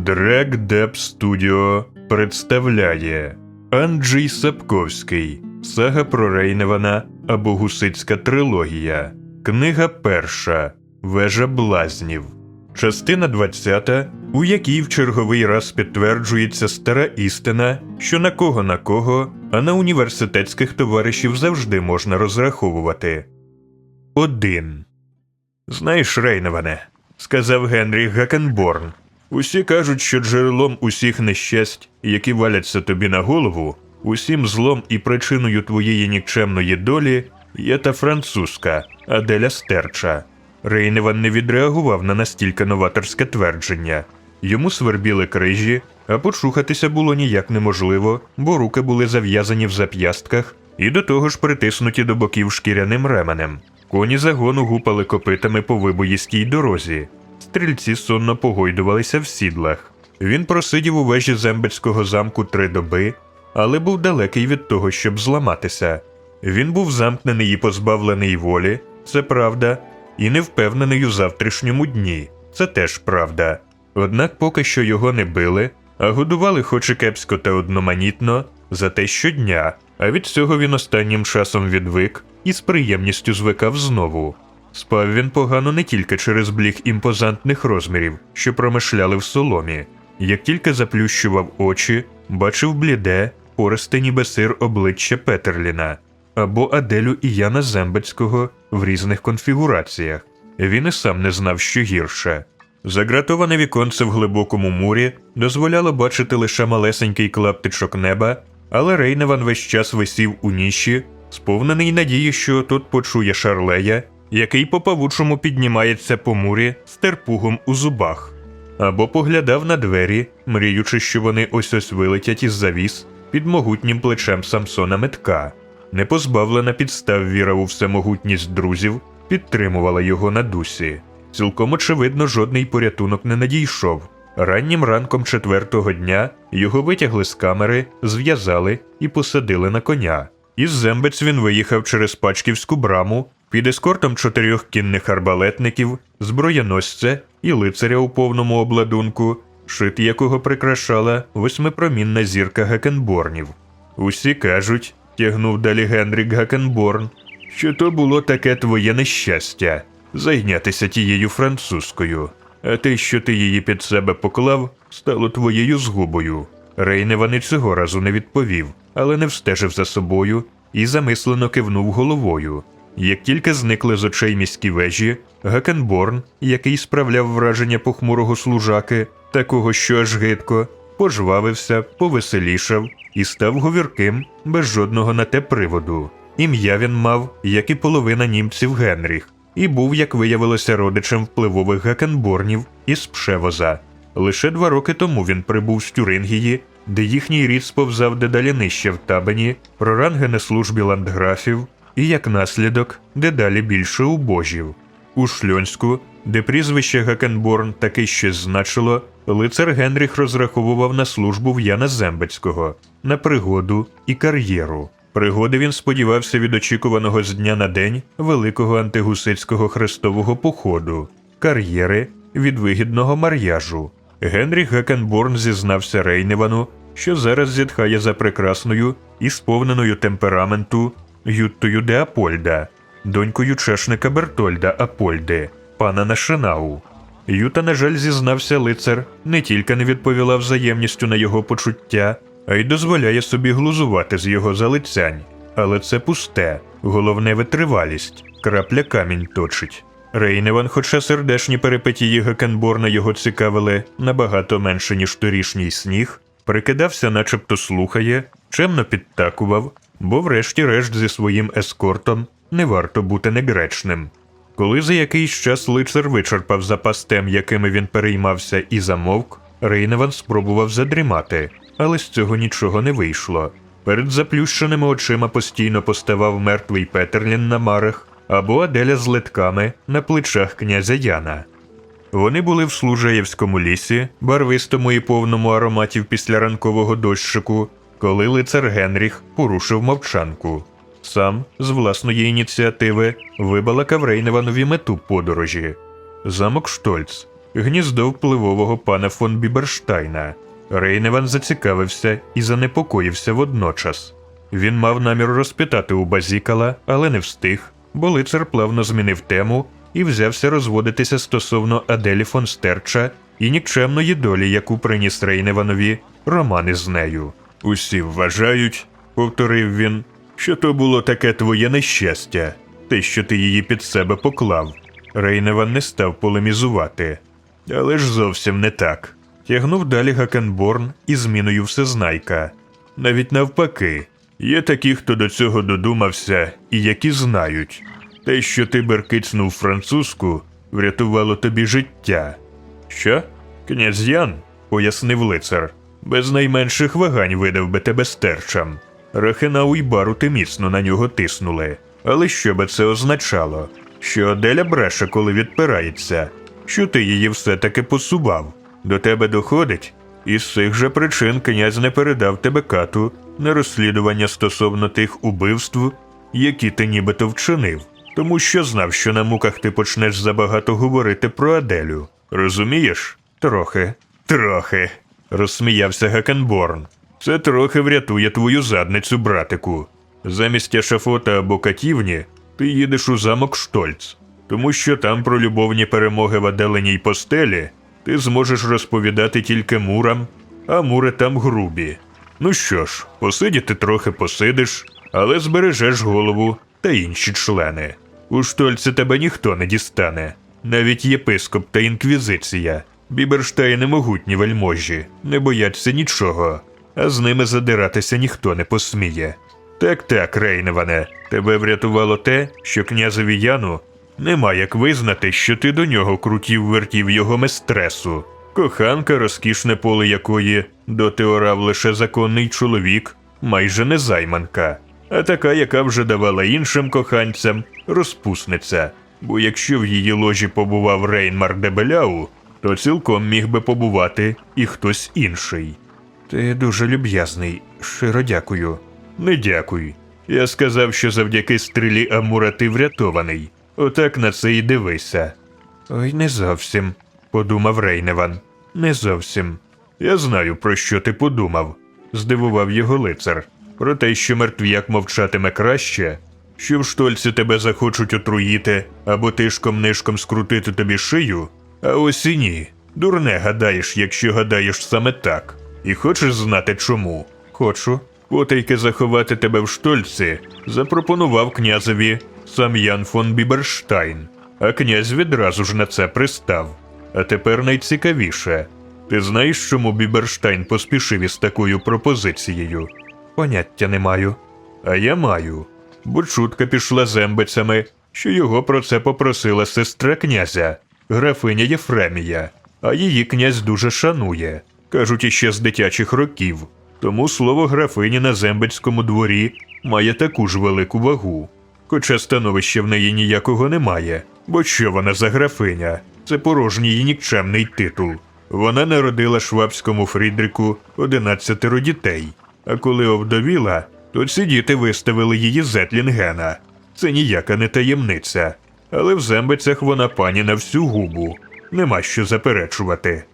Дрек Деп Студіо представляє Анджей Сапковський Сага про Рейневана або Гусицька трилогія. Книга перша Вежа блазнів. Частина 20, у якій в черговий раз підтверджується стара істина, що на кого на кого, а на університетських товаришів завжди можна розраховувати. 1. Знаєш, Рейневане, сказав Генрі Гакенборн. Усі кажуть, що джерелом усіх нещасть, які валяться тобі на голову, усім злом і причиною твоєї нікчемної долі є та французька Аделя Стерча. Рейневан не відреагував на настільки новаторське твердження. Йому свербіли крижі, а почухатися було ніяк неможливо, бо руки були зав'язані в зап'ястках і до того ж притиснуті до боків шкіряним ременем. Коні загону гупали копитами по вибоїстій дорозі. Стрільці сонно погойдувалися в сідлах. Він просидів у вежі зембецького замку три доби, але був далекий від того, щоб зламатися. Він був замкнений і позбавлений волі, це правда, і не впевнений у завтрашньому дні, це теж правда. Однак поки що його не били, а годували хоч і кепсько та одноманітно, зате щодня, а від цього він останнім часом відвик і з приємністю звикав знову. Спав він погано не тільки через бліг імпозантних розмірів, що промишляли в соломі. Як тільки заплющував очі, бачив бліде, пористе ніби сир обличчя Петерліна або Аделю і Яна Зембецького в різних конфігураціях. Він і сам не знав, що гірше. Загратоване віконце в глибокому мурі дозволяло бачити лише малесенький клаптичок неба, але Рейневан весь час висів у ніші, сповнений надії, що тут почує шарлея, який по павучому піднімається по мурі з терпугом у зубах, або поглядав на двері, мріючи, що вони ось ось вилетять із завіс під могутнім плечем Самсона Метка. Непозбавлена підстав віра у всемогутність друзів підтримувала його на дусі. Цілком очевидно, жодний порятунок не надійшов. Раннім ранком четвертого дня його витягли з камери, зв'язали і посадили на коня. Із зембець він виїхав через Пачківську браму під ескортом чотирьох кінних арбалетників, зброєносця і лицаря у повному обладунку, шит якого прикрашала восьмипромінна зірка Гекенборнів. Усі кажуть, тягнув далі Генрік Гакенборн, що то було таке твоє нещастя зайнятися тією французькою, а те, що ти її під себе поклав, стало твоєю згубою. Рейневан і цього разу не відповів, але не встежив за собою і замислено кивнув головою. Як тільки зникли з очей міські вежі, Гакенборн, який справляв враження похмурого служаки, такого що аж гидко, пожвавився, повеселішав і став говірким без жодного на те приводу. Ім'я він мав, як і половина німців Генріх, і був, як виявилося, родичем впливових гакенборнів із Пшевоза. Лише два роки тому він прибув з Тюрингії, де їхній рід сповзав дедалі нижче в табані, про ранги на службі ландграфів, і як наслідок дедалі більше убожів. У Шльонську, де прізвище Гакенборн таки щось значило, лицар Генріх розраховував на службу в Яна Зембецького, на пригоду і кар'єру. Пригоди він сподівався від очікуваного з дня на день великого антигусицького хрестового походу, кар'єри від вигідного мар'яжу. Генріх Гекенборн зізнався Рейневану, що зараз зітхає за прекрасною і сповненою темпераменту Юттою де Апольда, донькою чешника Бертольда Апольди, пана Нашинау. Юта, на жаль, зізнався лицар, не тільки не відповіла взаємністю на його почуття, а й дозволяє собі глузувати з його залицянь. Але це пусте, головне витривалість, крапля камінь точить. Рейневан, хоча сердешні перипетії Гекенборна його цікавили набагато менше, ніж торішній сніг, прикидався, начебто слухає, чемно підтакував, бо врешті-решт зі своїм ескортом не варто бути негречним. Коли за якийсь час лицар вичерпав запас тем, якими він переймався, і замовк, Рейневан спробував задрімати, але з цього нічого не вийшло. Перед заплющеними очима постійно поставав мертвий Петерлін на марах або Аделя з литками на плечах князя Яна. Вони були в Служаєвському лісі, барвистому і повному ароматів після ранкового дощику, коли лицар Генріх порушив мовчанку. Сам, з власної ініціативи, вибалакав Рейневанові мету подорожі. Замок Штольц, гніздо впливового пана фон Біберштайна. Рейневан зацікавився і занепокоївся водночас. Він мав намір розпитати у Базікала, але не встиг, бо лицар плавно змінив тему і взявся розводитися стосовно Аделі фон Стерча і нікчемної долі, яку приніс Рейневанові роман із нею. Усі вважають, повторив він, що то було таке твоє нещастя, те, що ти її під себе поклав. Рейневан не став полемізувати. Але ж зовсім не так. Тягнув далі Гакенборн і зміною всезнайка. Навіть навпаки, є такі, хто до цього додумався, і які знають. Те, що ти беркицнув французьку, врятувало тобі життя. Що? Князь Ян, пояснив лицар, без найменших вагань видав би тебе стерчам. Рахинау й барути міцно на нього тиснули. Але що би це означало? Що Аделя бреше, коли відпирається, що ти її все-таки посував. До тебе доходить, і з цих же причин князь не передав тебе кату на розслідування стосовно тих убивств, які ти нібито вчинив, тому що знав, що на муках ти почнеш забагато говорити про Аделю. Розумієш? Трохи, трохи, розсміявся Гакенборн. Це трохи врятує твою задницю, братику. Замість ешафота або катівні ти їдеш у замок Штольц, тому що там про любовні перемоги в Аделеній постелі ти зможеш розповідати тільки мурам, а мури там грубі. Ну що ж, посидіти трохи посидиш, але збережеш голову та інші члени. У Штольці тебе ніхто не дістане, навіть єпископ та інквізиція. Біберштейни могутні вельможі, не бояться нічого, а з ними задиратися ніхто не посміє. Так так, Рейневане, тебе врятувало те, що князеві Яну нема як визнати, що ти до нього крутів вертів його местресу. Коханка, розкішне поле якої доти орав лише законний чоловік, майже не займанка, а така, яка вже давала іншим коханцям, розпусниця. Бо якщо в її ложі побував Рейнмар де Беляу, то цілком міг би побувати і хтось інший. Ти дуже люб'язний, щиро дякую. Не дякуй. Я сказав, що завдяки стрілі Амура ти врятований. Отак на це й дивися. Ой, не зовсім, подумав Рейневан. Не зовсім. Я знаю, про що ти подумав, здивував його лицар. Про те, що мертвяк мовчатиме краще, що в штольці тебе захочуть отруїти або тишком нишком скрутити тобі шию, а ось і ні. Дурне гадаєш, якщо гадаєш саме так. І хочеш знати чому? Хочу. Потайки заховати тебе в штольці запропонував князеві сам Ян фон Біберштайн, а князь відразу ж на це пристав. А тепер найцікавіше. Ти знаєш, чому Біберштайн поспішив із такою пропозицією? Поняття не маю. А я маю. Бо чутка пішла зембицями, що його про це попросила сестра князя, графиня Єфремія, а її князь дуже шанує, кажуть іще з дитячих років. Тому слово графині на зембицькому дворі має таку ж велику вагу. Хоча становища в неї ніякого немає, бо що вона за графиня? Це порожній і нікчемний титул. Вона народила швабському Фрідріку 11 дітей, а коли овдовіла, то ці діти виставили її Зетлінгена. Це ніяка не таємниця. Але в зембицях вона пані на всю губу. Нема що заперечувати.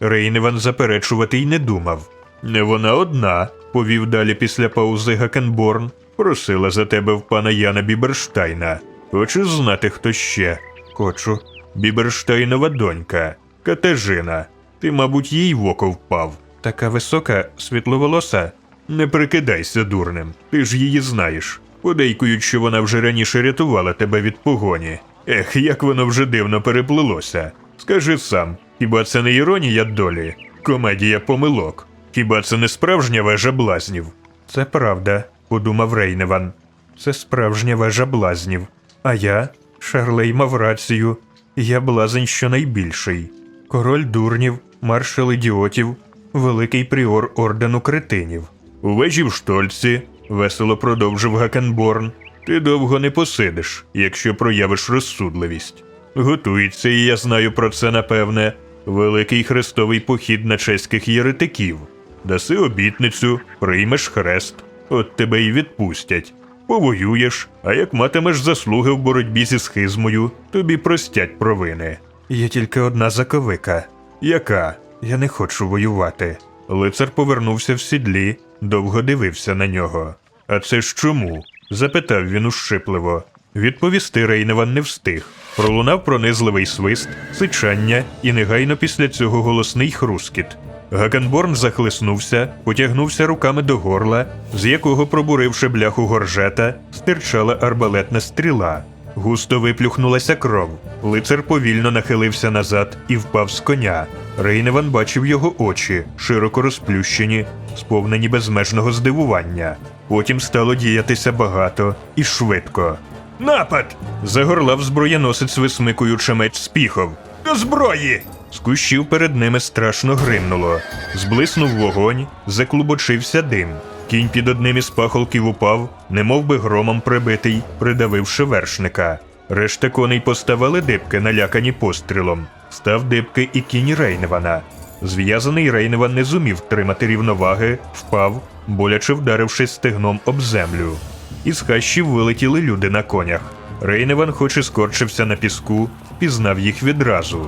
Рейневан заперечувати й не думав. Не вона одна, повів далі після паузи Гакенборн, просила за тебе в пана Яна Біберштайна. Хочеш знати, хто ще? Хочу. Біберштайнова донька, Катежина. Ти, мабуть, їй в око впав. Така висока, світловолоса. Не прикидайся дурним, ти ж її знаєш. Подейкують, що вона вже раніше рятувала тебе від погоні. Ех, як воно вже дивно переплилося. Скажи сам, хіба це не іронія долі? Комедія помилок. Хіба це не справжня вежа блазнів? Це правда, подумав Рейневан. Це справжня вежа блазнів. А я, Шарлей, мав рацію. Я блазень щонайбільший. Король дурнів, маршал ідіотів, великий пріор ордену кретинів. У вежі в штольці, весело продовжив Гакенборн. Ти довго не посидиш, якщо проявиш розсудливість. Готується, і я знаю про це напевне. Великий хрестовий похід на чеських єретиків. Даси обітницю, приймеш хрест, от тебе й відпустять. Повоюєш, а як матимеш заслуги в боротьбі зі схизмою, тобі простять провини. Є тільки одна заковика. Яка? Я не хочу воювати. Лицар повернувся в сідлі, довго дивився на нього. А це ж чому? запитав він ущипливо. Відповісти Рейневан не встиг. Пролунав пронизливий свист, сичання і негайно після цього голосний хрускіт. Гакенборн захлиснувся, потягнувся руками до горла, з якого, пробуривши бляху горжета, стирчала арбалетна стріла. Густо виплюхнулася кров. Лицар повільно нахилився назад і впав з коня. Рейневан бачив його очі, широко розплющені, сповнені безмежного здивування. Потім стало діятися багато і швидко. Напад! загорлав зброєносець, висмикуючи меч з піхов. До зброї! З кущів перед ними страшно гримнуло. Зблиснув вогонь, заклубочився дим. Кінь під одним із пахолків упав, немов би громом прибитий, придавивши вершника. Решта коней поставили дибки, налякані пострілом. Став дибки і кінь Рейневана. Зв'язаний Рейневан не зумів тримати рівноваги, впав, боляче вдарившись стегном об землю. Із хащів вилетіли люди на конях. Рейневан, хоч і скорчився на піску, пізнав їх відразу.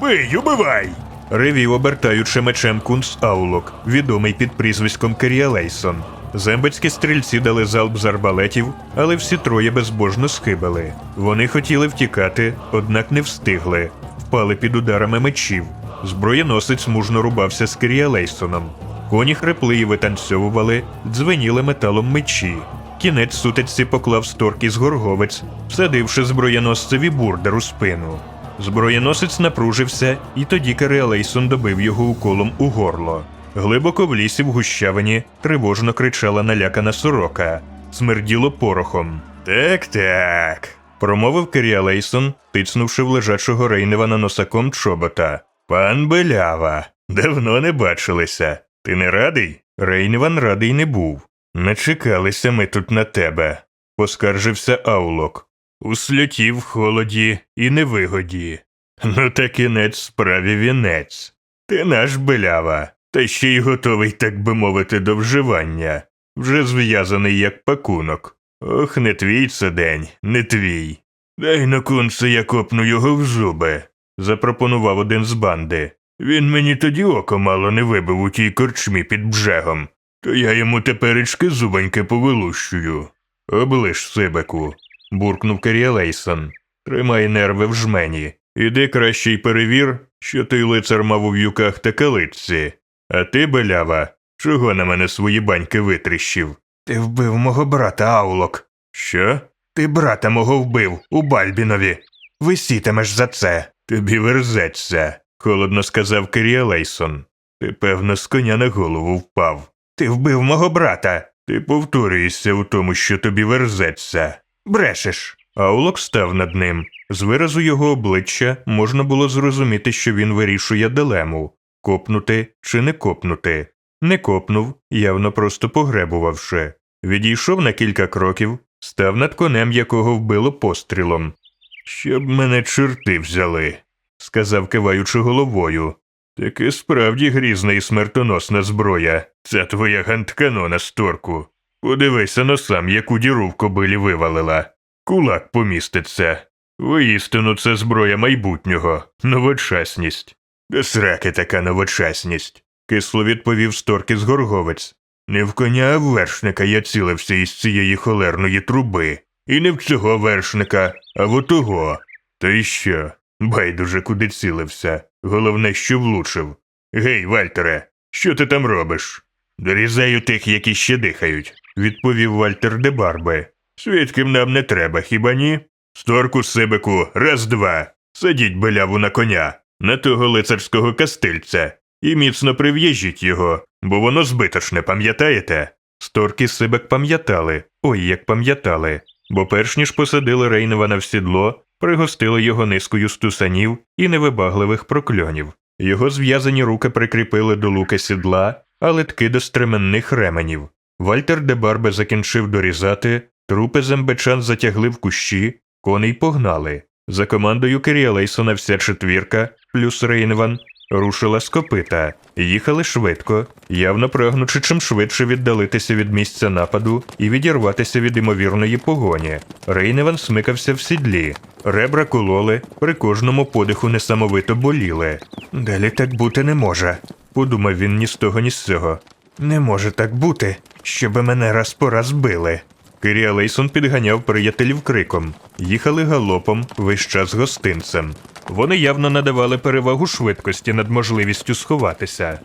Бий, убивай! Ревів, обертаючи мечем Кунс Аулок, відомий під прізвиськом Керіалейсон. Зембецькі стрільці дали залп з арбалетів, але всі троє безбожно схибили. Вони хотіли втікати, однак не встигли, впали під ударами мечів. Зброєносець мужно рубався з Керіалейсоном. Коні хрипли і витанцьовували, дзвеніли металом мечі. Кінець сутичці поклав сторки з горговець, всадивши зброєносцеві бурдер у спину. Зброєносець напружився, і тоді Кереалейсон добив його уколом у горло. Глибоко в лісі в гущавині тривожно кричала налякана сорока. Смерділо порохом. Так, так. промовив Керіалейсон, тицнувши в лежачого Рейневана носаком чобота. Пан Белява, давно не бачилися. Ти не радий? Рейневан радий не був. Не чекалися ми тут на тебе, поскаржився Аулок. У сльоті в холоді і невигоді. Ну та кінець справі вінець. Ти наш белява, та ще й готовий, так би мовити, до вживання, вже зв'язаний як пакунок. Ох, не твій це день, не твій. Дай на кунце я копну його в зуби, запропонував один з банди. Він мені тоді око мало не вибив у тій корчмі під бжегом, то я йому теперечки зубоньки повилущую. Оближ сибеку, буркнув Керіалейсон. Тримай нерви в жмені. Іди краще й перевір, що той лицар мав у в'юках та калитці. А ти, белява, чого на мене свої баньки витріщив? Ти вбив мого брата, Аулок. Що? Ти брата мого вбив у Бальбінові. Висітимеш за це. Тобі верзеться, холодно сказав Керіалейсон. Ти, певно, з коня на голову впав. Ти вбив мого брата. Ти повторюєшся у тому, що тобі верзеться. Брешеш. Аулок став над ним. З виразу його обличчя можна було зрозуміти, що він вирішує дилему копнути чи не копнути. Не копнув, явно просто погребувавши. Відійшов на кілька кроків, став над конем, якого вбило пострілом. Щоб мене чорти взяли, сказав, киваючи головою. Таки справді грізна і смертоносна зброя. Ця твоя гантканона сторку. Подивися на сам, яку діру в кобилі вивалила. Кулак поміститься. Воістину це зброя майбутнього, новочасність. Де сраки така новочасність, кисло відповів Сторкіс Горговець. Не в коня, а в вершника я цілився із цієї холерної труби. І не в цього вершника, а в отого. То й що? Байдуже куди цілився. Головне, що влучив. Гей, Вальтере, що ти там робиш? Дорізаю тих, які ще дихають, відповів Вальтер де Барби. Свідків нам не треба, хіба ні? Сторку сибику, раз два. Садіть беляву на коня, на того лицарського кастильця, і міцно прив'їжджіть його, бо воно збитошне, пам'ятаєте? Сторки сибек пам'ятали, ой як пам'ятали, бо перш ніж посадили Рейневана в сідло, пригостили його низкою стусанів і невибагливих прокльонів. Його зв'язані руки прикріпили до лука сідла, а литки до стременних ременів. Вальтер де Барбе закінчив дорізати, трупи зембечан затягли в кущі, коней погнали. За командою Керіалейсона вся четвірка, плюс Рейнван, рушила з копита. Їхали швидко, явно прагнучи чим швидше віддалитися від місця нападу і відірватися від імовірної погоні. Рейневан смикався в сідлі. Ребра кололи, при кожному подиху несамовито боліли. Далі так бути не може, подумав він ні з того, ні з цього. Не може так бути, щоби мене раз по раз били. Кирія Лейсон підганяв приятелів криком. Їхали галопом, весь час гостинцем. Вони явно надавали перевагу швидкості над можливістю сховатися.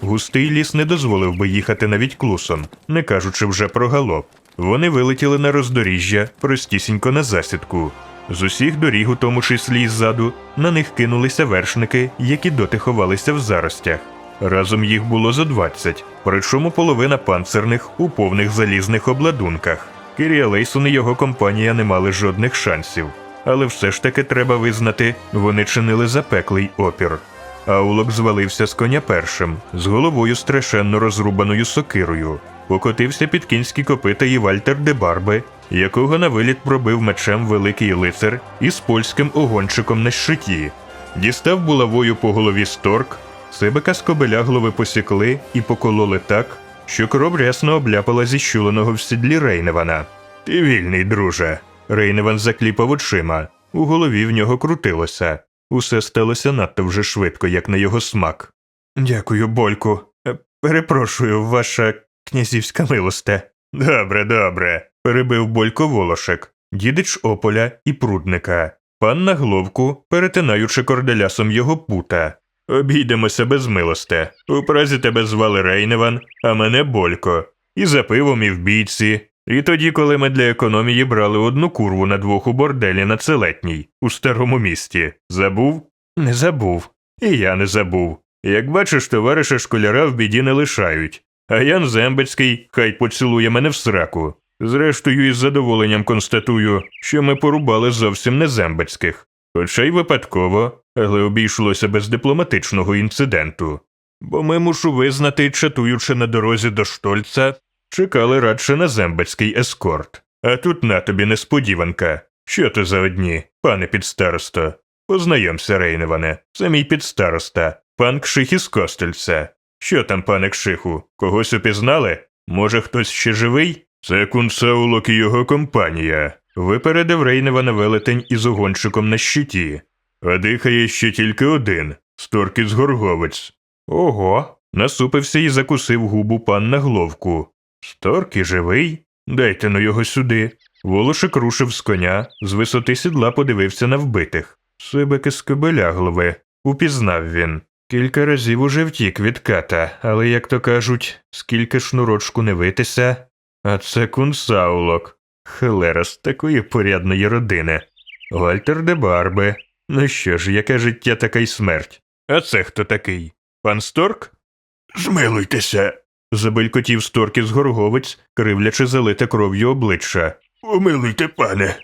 Густий ліс не дозволив би їхати навіть клусом, не кажучи вже про галоп. Вони вилетіли на роздоріжжя, простісінько на засідку. З усіх доріг, у тому числі й ззаду, на них кинулися вершники, які доти ховалися в заростях. Разом їх було за 20, причому половина панцирних у повних залізних обладунках. Кірія Лейсон і його компанія не мали жодних шансів. Але все ж таки треба визнати, вони чинили запеклий опір. Аулок звалився з коня першим, з головою страшенно розрубаною сокирою. Покотився під кінські копита і Вальтер де Барби, якого на виліт пробив мечем великий лицар із польським огончиком на щиті. Дістав булавою по голові сторк, Сибика з кобеля голови посікли і покололи так, що кров рясно обляпала зіщуленого в сідлі Рейневана. Ти вільний, друже. Рейневан закліпав очима. У голові в нього крутилося. Усе сталося надто вже швидко, як на його смак. Дякую, Больку. Е, Перепрошую, ваша князівська милосте. Добре, добре. перебив Болько Волошек, дідич Ополя і прудника. Пан на гловку, перетинаючи корделясом його пута. Обійдемося без милосте. У празі тебе звали Рейневан, а мене Болько. І за пивом, і в бійці. І тоді, коли ми для економії брали одну курву на двох у борделі на Целетній, у старому місті. Забув? Не забув. І я не забув. Як бачиш, товариша школяра в біді не лишають. А Ян Зембецький хай поцілує мене в сраку. Зрештою, із задоволенням констатую, що ми порубали зовсім не зембецьких. Хоча й випадково, але обійшлося без дипломатичного інциденту. Бо ми мушу визнати, чатуючи на дорозі до Штольца, чекали радше на зембецький ескорт. А тут на тобі несподіванка. Що то за одні, пане підстаросто? Познайомся, Рейневане, це мій підстароста, пан Кших із Костельця. Що там, пане Кшиху, когось упізнали? Може, хтось ще живий? Це кунсаулок і його компанія. Випередив Рейневана велетень із огончиком на щиті. А дихає ще тільки один Сторкіс Горговець. Ого. Насупився і закусив губу пан на головку. Сторкі живий? Дайте но його сюди. Волошик рушив з коня, з висоти сідла подивився на вбитих. Сибики з кобеляглове. Упізнав він. Кілька разів уже втік від ката, але, як то кажуть, скільки шнурочку не витися. А це кунсаулок. Хелера з такої порядної родини. Вальтер де Барбе. Ну що ж, яке життя, така й смерть. А це хто такий? Пан Сторк? Змилуйтеся. забелькотів Сторк із горговець, кривлячи залите кров'ю обличчя. Помилуйте, пане.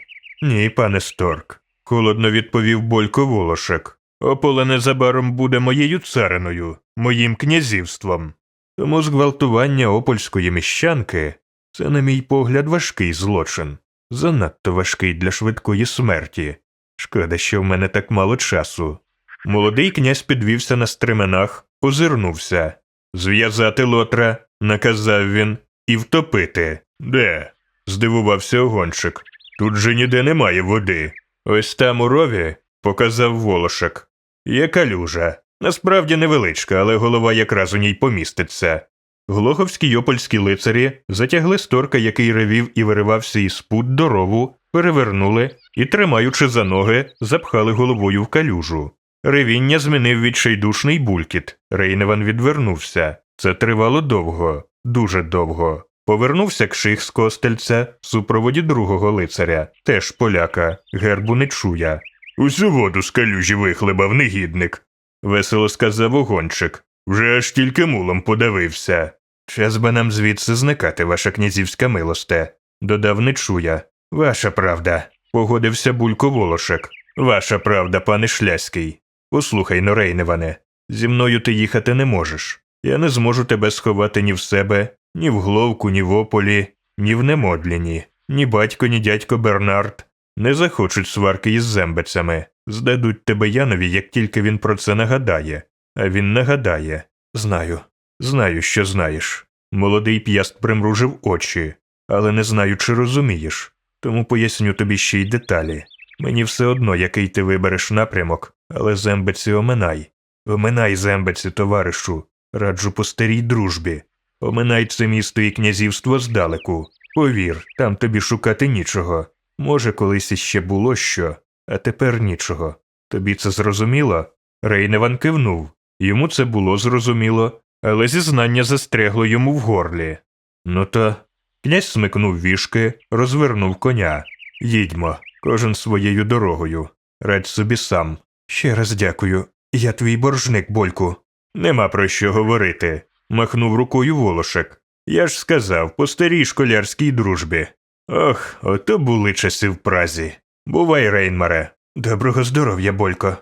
Ні, пане Сторк. холодно відповів Болько Волошек. Ополе незабаром буде моєю цариною, моїм князівством. Тому зґвалтування опольської міщанки це, на мій погляд, важкий злочин, занадто важкий для швидкої смерті. Шкода, що в мене так мало часу. Молодий князь підвівся на стременах, озирнувся. Зв'язати лотра, наказав він, і втопити. Де? здивувався огончик. Тут же ніде немає води. Ось там у рові, показав волошек. Є калюжа. Насправді невеличка, але голова якраз у ній поміститься. Глоховські йопольські лицарі затягли сторка, який ревів і виривався із пут до рову, перевернули і, тримаючи за ноги, запхали головою в калюжу. Ревіння змінив відчайдушний булькіт. Рейневан відвернувся. Це тривало довго, дуже довго. Повернувся кших з костельця в супроводі другого лицаря, теж поляка, гербу не чуя. Усю воду з калюжі вихлебав негідник, весело сказав огончик. Вже аж тільки мулом подавився. Час би нам звідси зникати, ваша князівська милосте, додав Нечуя. Ваша правда, погодився Булько Волошек. Ваша правда, пане Шляський. Послухай, Норейневане, зі мною ти їхати не можеш. Я не зможу тебе сховати ні в себе, ні в Гловку, ні в Ополі, ні в Немодліні, ні батько, ні дядько Бернард. Не захочуть сварки із зембецями, здадуть тебе Янові, як тільки він про це нагадає. А він нагадає. Знаю, знаю, що знаєш. Молодий п'яст примружив очі, але не знаю, чи розумієш, тому поясню тобі ще й деталі. Мені все одно, який ти вибереш напрямок, але зембеці оминай. Оминай зембеці, товаришу, раджу по старій дружбі. Оминай це місто і князівство здалеку. Повір, там тобі шукати нічого. Може, колись іще було що, а тепер нічого. Тобі це зрозуміло? Рейневан кивнув. Йому це було зрозуміло, але зізнання застрягло йому в горлі. Ну то. Князь смикнув вішки, розвернув коня. Їдьмо, кожен своєю дорогою. Радь собі сам. Ще раз дякую. Я твій боржник, Больку. Нема про що говорити. махнув рукою волошек. Я ж сказав, по старій школярській дружбі. Ох, ото були часи в празі. Бувай, Рейнмаре. Доброго здоров'я, Болько.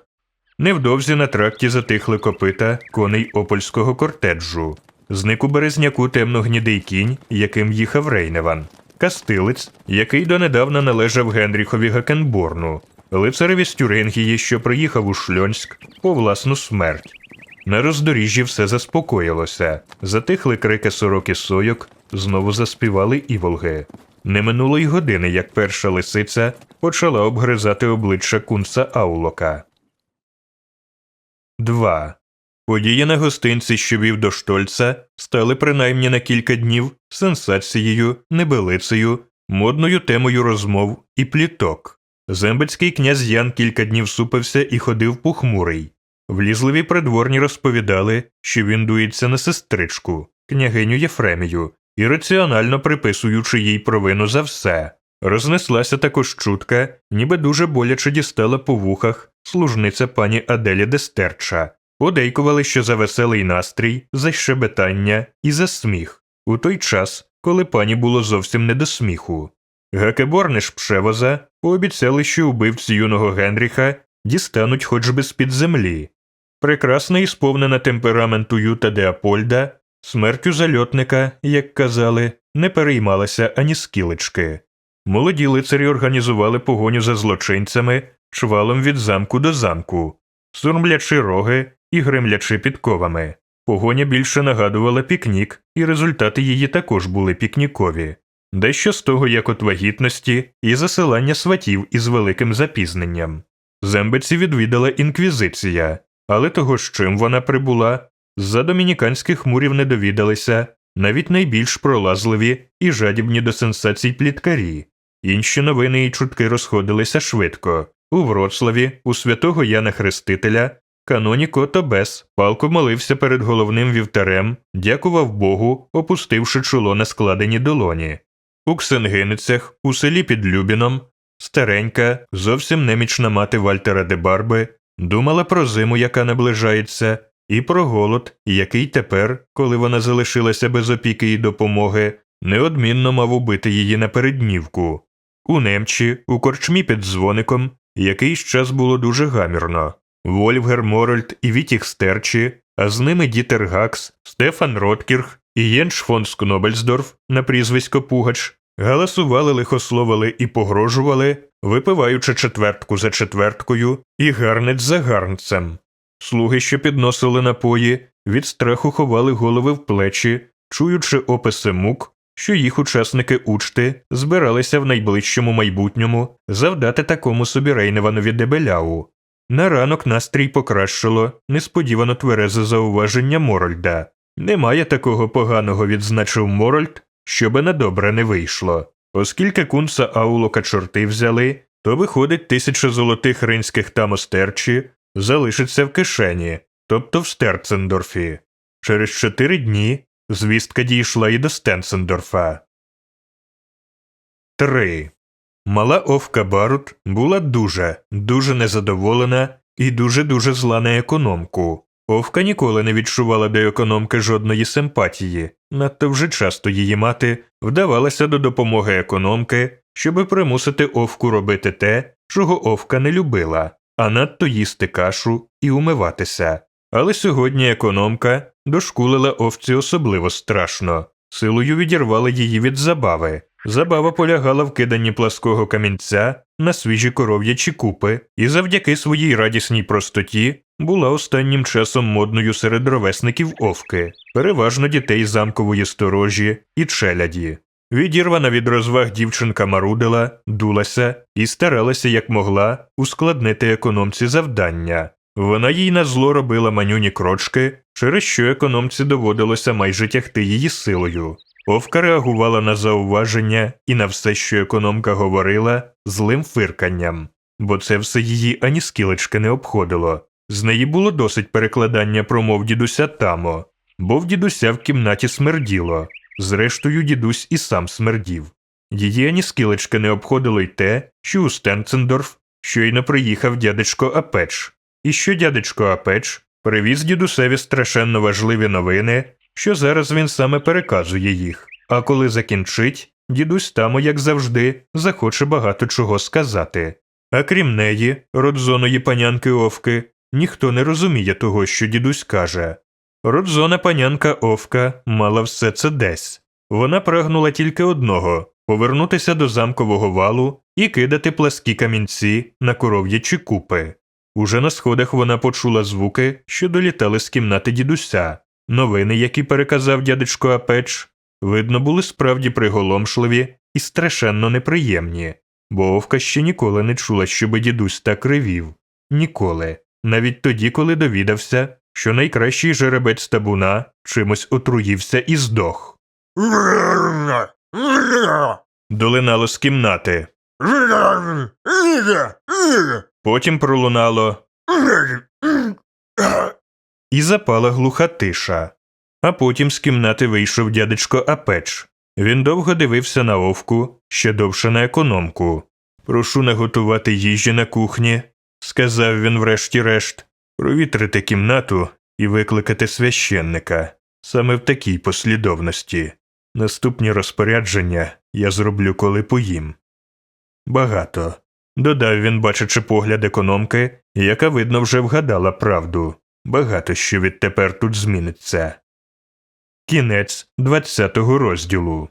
Невдовзі на тракті затихли копита коней опольського кортеджу. Зник у березняку темно-гнідий кінь, яким їхав Рейневан, кастилець, який донедавна належав Генріхові Гакенборну, лицареві з Тюрингії, що приїхав у Шльонськ по власну смерть. На роздоріжжі все заспокоїлося, затихли крики сорок і сойок, знову заспівали іволги. Не минуло й години, як перша лисиця почала обгризати обличчя кунца Аулока. 2. Події на гостинці, що вів до Штольца, стали принаймні на кілька днів сенсацією, небелицею, модною темою розмов і пліток. Зембецький князь Ян кілька днів супився і ходив похмурий. Влізливі придворні розповідали, що він дується на сестричку, княгиню Єфремію, і раціонально приписуючи їй провину за все. Рознеслася також чутка, ніби дуже боляче дістала по вухах служниця пані Аделі Дестерча. Подейкували, що за веселий настрій, за щебетання і за сміх, у той час, коли пані було зовсім не до сміху. Гакеборни ж Пшевоза пообіцяли, що убивці юного Генріха дістануть хоч би з-під землі. Прекрасна і сповнена темпераменту Юта Деапольда, смертю зальотника, як казали, не переймалася ані скілечки. Молоді лицарі організували погоню за злочинцями чвалом від замку до замку, сурмлячи роги і гремлячи підковами. Погоня більше нагадувала пікнік, і результати її також були пікнікові. Дещо з того, як от вагітності і засилання сватів із великим запізненням. Зембеці відвідала інквізиція, але того, з чим вона прибула, з-за домініканських мурів не довідалися навіть найбільш пролазливі і жадібні до сенсацій пліткарі. Інші новини і чутки розходилися швидко. У Вроцлаві, у святого Яна Хрестителя, каноніко Тобес палко молився перед головним вівтарем, дякував Богу, опустивши чоло на складені долоні. У Ксенгиницях, у селі під Любіном, старенька, зовсім немічна мати Вальтера де Барби, думала про зиму, яка наближається, і про голод, який тепер, коли вона залишилася без опіки і допомоги, неодмінно мав убити її на переднівку. У немчі, у корчмі під дзвоником, якийсь час було дуже гамірно. Вольфгер Морольд і Вітіх Стерчі, а з ними Дітер Гакс, Стефан Роткірх і Єнш фон Скнобельсдорф на прізвисько Пугач галасували, лихословили і погрожували, випиваючи четвертку за четверткою і гарнець за гарнцем. Слуги, що підносили напої, від страху ховали голови в плечі, чуючи описи мук, що їх учасники учти збиралися в найближчому майбутньому завдати такому собі Рейневанові дебеляу. На ранок настрій покращило несподівано тверезе зауваження Морольда. Немає такого поганого, відзначив Морольд, щоби на добре не вийшло. Оскільки кунца Аулока чорти взяли, то виходить тисяча золотих ринських тамостерчі залишиться в кишені, тобто в Стерцендорфі. Через чотири дні звістка дійшла і до Стенсендорфа. 3. Мала Овка Барут була дуже, дуже незадоволена і дуже-дуже зла на економку. Овка ніколи не відчувала до економки жодної симпатії, надто вже часто її мати вдавалася до допомоги економки, щоби примусити Овку робити те, чого Овка не любила, а надто їсти кашу і умиватися. Але сьогодні економка дошкулила овці особливо страшно, силою відірвала її від забави. Забава полягала в киданні плаского камінця на свіжі коров'ячі купи, і завдяки своїй радісній простоті була останнім часом модною серед ровесників овки, переважно дітей замкової сторожі і челяді. Відірвана від розваг дівчинка марудила, дулася і старалася як могла ускладнити економці завдання. Вона їй на зло робила манюні крочки, через що економці доводилося майже тягти її силою. Овка реагувала на зауваження і на все, що економка говорила, злим фирканням, бо це все її ані скілечки не обходило. З неї було досить перекладання промов дідуся Тамо, бо в дідуся в кімнаті смерділо. Зрештою, дідусь і сам смердів. Її ані скілечки не обходило й те, що у Стенцендорф щойно приїхав дядечко Апеч, і що дядечко Апеч привіз дідусеві страшенно важливі новини, що зараз він саме переказує їх. А коли закінчить, дідусь Тамо, як завжди, захоче багато чого сказати. А крім неї, родзоної панянки Овки, ніхто не розуміє того, що дідусь каже. Родзона панянка Овка мала все це десь. Вона прагнула тільки одного повернутися до замкового валу і кидати пласкі камінці на коров'ячі купи. Уже на сходах вона почула звуки, що долітали з кімнати дідуся. Новини, які переказав дядечко Апеч, видно, були справді приголомшливі і страшенно неприємні, бо Овка ще ніколи не чула, щоби дідусь так ревів. Ніколи. Навіть тоді, коли довідався, що найкращий жеребець табуна чимось отруївся і здох. Долинало з кімнати. Потім пролунало і запала глуха тиша. А потім з кімнати вийшов дядечко Апеч. Він довго дивився на овку, ще довше на економку. Прошу наготувати їжі на кухні, сказав він врешті-решт, провітрити кімнату і викликати священника. Саме в такій послідовності. Наступні розпорядження я зроблю, коли поїм. Багато. Додав він, бачачи погляд економки, яка, видно, вже вгадала правду. Багато що відтепер тут зміниться. Кінець 20 розділу.